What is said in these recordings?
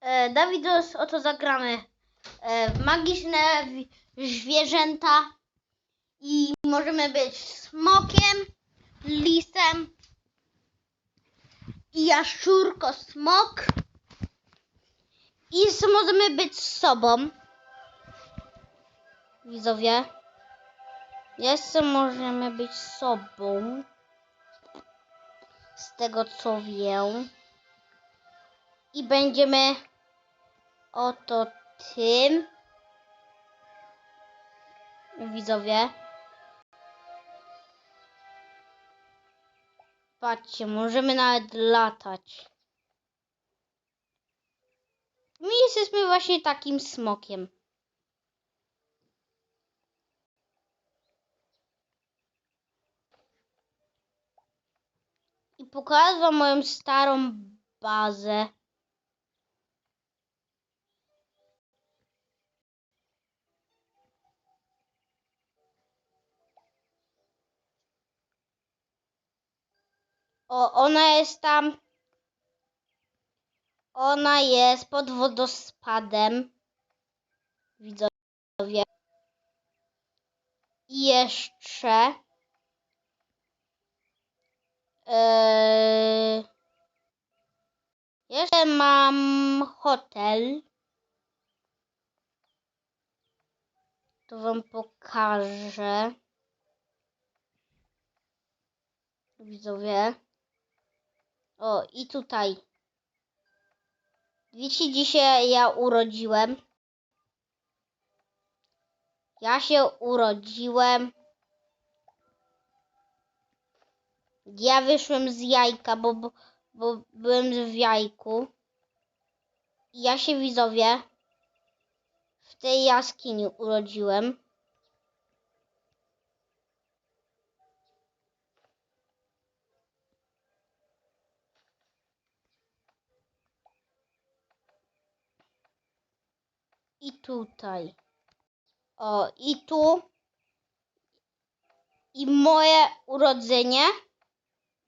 E, oto zagramy e, w magiczne wi- zwierzęta i możemy być smokiem, lisem i jaszczurko smok i możemy być sobą. Widzowie. Jeszcze możemy być sobą. Z tego co wiem. I będziemy oto tym. Widzowie. Patrzcie, możemy nawet latać. My jesteśmy właśnie takim smokiem. I pokażę moją starą bazę. O, ona jest tam. Ona jest pod wodospadem. Widzowie. I jeszcze. Eee, jeszcze mam hotel. To wam pokażę. Widzowie. O, i tutaj. Wiecie, dzisiaj ja urodziłem. Ja się urodziłem. Ja wyszłem z jajka, bo, bo, bo byłem w jajku. Ja się widzowie w tej jaskini urodziłem. I tutaj. O, i tu. I moje urodzenie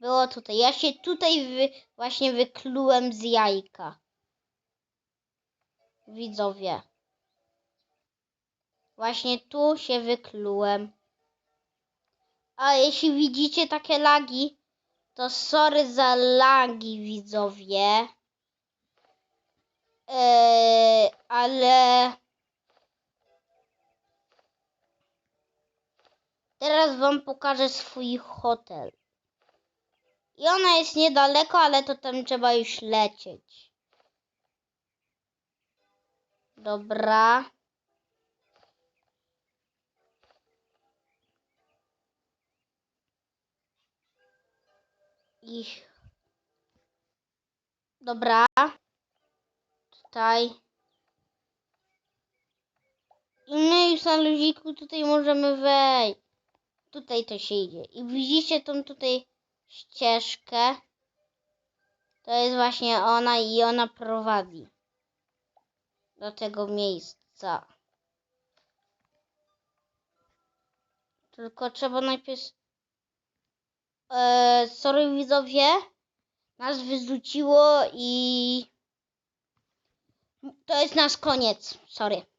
było tutaj. Ja się tutaj wy, właśnie wyklułem z jajka. Widzowie. Właśnie tu się wyklułem. A jeśli widzicie takie lagi, to sorry za lagi, widzowie. Eee, ale teraz wam pokażę swój hotel. I ona jest niedaleko, ale to tam trzeba już lecieć. Dobra. I dobra. Tutaj. My już na luziku tutaj możemy wejść. Tutaj to się idzie. I widzicie tą tutaj ścieżkę. To jest właśnie ona i ona prowadzi do tego miejsca. Tylko trzeba najpierw. Eee, sorry widzowie. Nas wyrzuciło i. To jest nasz koniec. Sorry.